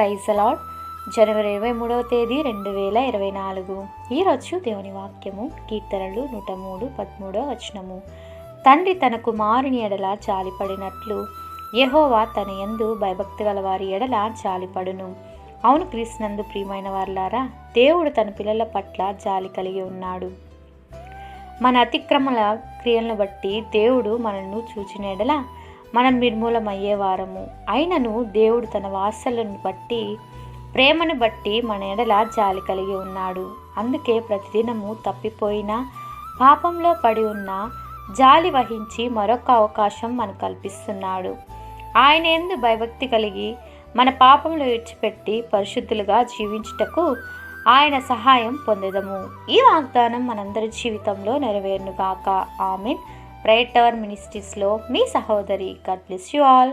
Praise అలాడ్ జనవరి ఇరవై మూడవ తేదీ రెండు వేల ఇరవై నాలుగు. ఈరోజు దేవుని వాక్యము కీర్తనలు నూట మూడు పదమూడవ వచనము. తండ్రి తన కుమారుని ఎడల జాలిపడినట్లు యహోవా తన యందు భయభక్తి గల వారి ఎడల జాలిపడును అవును క్రీస్తునందు ప్రియమైన వారులారా దేవుడు తన పిల్లల పట్ల జాలి కలిగి ఉన్నాడు. మన అతిక్రమల క్రియలను బట్టి దేవుడు మనల్ని చూచిన ఎడల మనం నిర్మూలమయ్యే వారము. అయినను దేవుడు తన వాసలను బట్టి ప్రేమను బట్టి మన ఎడల జాలి కలిగి ఉన్నాడు. అందుకే ప్రతిదినము తప్పిపోయిన పాపంలో పడి ఉన్న జాలి వహించి మరొక అవకాశం మనకు కల్పిస్తున్నాడు. ఆయన ఎందు భయభక్తి కలిగి మన పాపంలో విడిచిపెట్టి పరిశుద్ధులుగా జీవించుటకు ఆయన సహాయం పొందదము. ఈ వాగ్దానం మనందరి జీవితంలో నెరవేరునుగాక. ఆమెన్. ప్రైట్ టవర్ మినిస్ట్రీస్లో మీ సహోదరి. God bless you all